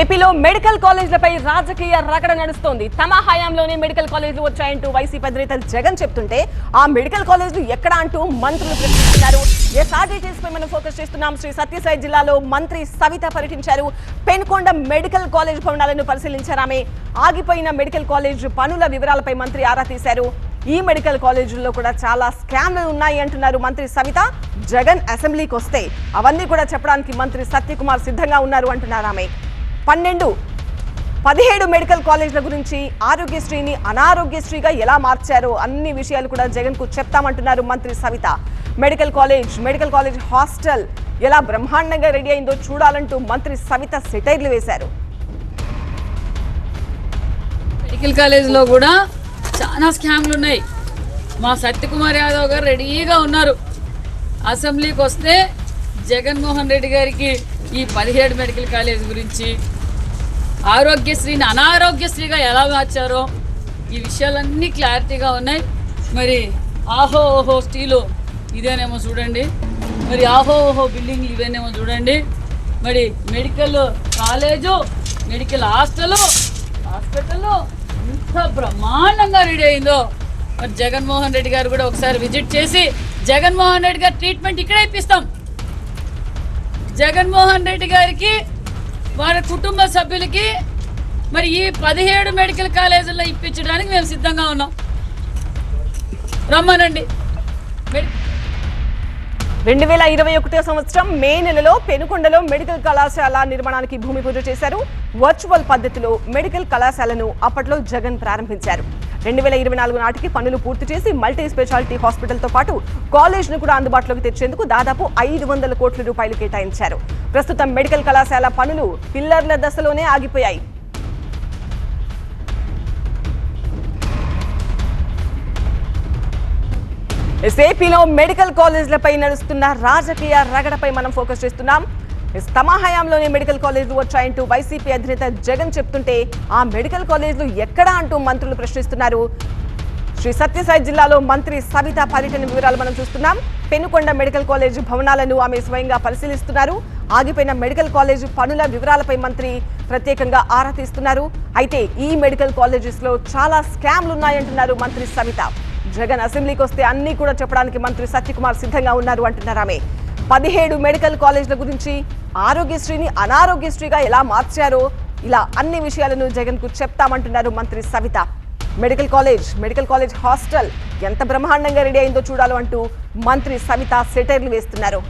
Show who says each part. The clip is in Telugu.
Speaker 1: ఏపీలో మెడికల్ కాలేజీలపై రాజకీయ రగడ నడుస్తోంది. తమ హయాంలోనే మెడికల్ కాలేజీలు వచ్చాయంటూ వైసీపీ అధినేత జగన్ చెప్తుంటే ఆ మెడికల్ కాలేజీలు ఎక్కడ అంటూ మంత్రులు ప్రశ్నిస్తున్నారు ఎస్ఆర్డీ పై మనం ఫోకస్ చేస్తున్నాం. శ్రీ సత్యసాయి జిల్లాలో మంత్రి సవిత పర్యటించారు. పెనుకొండ మెడికల్ కాలేజ్ భవనాలను పరిశీలించారు ఆమె. ఆగిపోయిన మెడికల్ కాలేజ్ పనుల వివరాలపై మంత్రి ఆరా తీశారు. ఈ మెడికల్ కాలేజీల్లో కూడా చాలా స్కామ్లు ఉన్నాయి అంటున్నారు మంత్రి సవిత. జగన్ అసెంబ్లీకి వస్తే అవన్నీ కూడా చెప్పడానికి మంత్రి సత్యకుమార్ సిద్ధంగా ఉన్నారు అంటున్నారు ఆమె. పన్నెండు. పదిహేడు మెడికల్ కాలేజీల గురించి ఆరోగ్యశ్రీని అనారోగ్యశ్రీగా ఎలా మార్చారో అన్ని విషయాలు కూడా జగన్కు చెప్తామంటున్నారు మంత్రి Savita. Medical college medical college hostel ఎలా బ్రహ్మాండంగా రెడీ అయిందో చూడాలంటూ మంత్రి సవిత సెటైర్లు వేశారు.
Speaker 2: మెడికల్ కాలేజ్లో కూడా చాలా స్కామ్లు ఉన్నాయి. మా సత్యకుమార్ యాదవ్ గారు రెడీగా ఉన్నారు. అసెంబ్లీకి వస్తే జగన్మోహన్ రెడ్డి గారికి ఈ పదిహేడు మెడికల్ కాలేజ్ గురించి ఆరోగ్యశ్రీని అనారోగ్యశ్రీగా ఎలా మార్చారో ఈ విషయాలన్నీ క్లారిటీగా ఉన్నాయి. మరి ఆహో ఓహో స్టీలు ఇదేనేమో చూడండి. మరి ఆహో ఓహో బిల్డింగ్లు ఇవేనేమో చూడండి. మరి medical college medical hostel hospital ఎంత బ్రహ్మాండంగా రెడీ అయిందో. మరి జగన్మోహన్ రెడ్డి గారు కూడా ఒకసారి విజిట్ చేసి జగన్మోహన్ రెడ్డి గారి ట్రీట్మెంట్ ఇక్కడే ఇప్పిస్తాం. జగన్మోహన్ రెడ్డి గారికి వారి కుటుంబ సభ్యులకి మరి ఈ పదిహేడు మెడికల్ కాలేజీల్లో ఇప్పించడానికి మేము సిద్ధంగా ఉన్నాం. రమ్మనండి.
Speaker 1: రెండు వేల ఇరవై ఒకటో సంవత్సరం మే నెలలో పెనుకొండలో మెడికల్ కళాశాల నిర్మాణానికి భూమి పూజ చేశారు. వర్చువల్ పద్ధతిలో మెడికల్ కళాశాలను అప్పట్లో జగన్ ప్రారంభించారు. రెండు వేల ఇరవై నాలుగు నాటికి పనులు పూర్తి చేసి మల్టీ స్పెషాలిటీ హాస్పిటల్తో పాటు కాలేజ్ను కూడా అందుబాటులోకి తెచ్చేందుకు దాదాపు ఐదు వందల కోట్ల రూపాయలు కేటాయించారు. ప్రస్తుతం మెడికల్ కళాశాల పనులు పిల్లర్ల దశలోనే ఆగిపోయాయి. ఎస్ఏపీలో మెడికల్ కాలేజీలపై నడుస్తున్న రాజకీయ రగడపై మనం ఫోకస్ చేస్తున్నాం. తమ హయాంలోనే మెడికల్ కాలేజీలు వచ్చాయంటూ వైసీపీ అధినేత జగన్ చెప్తుంటే ఆ మెడికల్ కాలేజీలు ఎక్కడా అంటూ మంత్రులు ప్రశ్నిస్తున్నారు. శ్రీ సత్యసాయి జిల్లాలో మంత్రి సవిత పర్యటన వివరాలు మనం చూస్తున్నాం. పెనుకొండ మెడికల్ కాలేజ్ భవనాలను ఆమె స్వయంగా పరిశీలిస్తున్నారు. ఆగిపోయిన మెడికల్ కాలేజ్ పనుల వివరాలపై మంత్రి ప్రత్యేకంగా ఆరా తీస్తున్నారు. అయితే ఈ మెడికల్ కాలేజెస్లో చాలా స్కామ్లు ఉన్నాయంటున్నారు మంత్రి సవిత జగన్ అసెంబ్లీకి వస్తే అన్ని కూడా చెప్పడానికి మంత్రి సత్యకుమార్ సిద్ధంగా ఉన్నారు అంటున్నారు ఆమె. పదిహేడు మెడికల్ కాలేజ్ల గురించి ఆరోగ్యశ్రీని అనారోగ్యశ్రీగా ఎలా మార్చారో ఇలా అన్ని విషయాలను జగన్కు చెప్తామంటున్నారు మంత్రి Savita. Medical college medical college hostel ఎంత బ్రహ్మాండంగా రెడీ అయిందో చూడాలో అంటూ మంత్రి సవిత సెటైర్లు వేస్తున్నారు.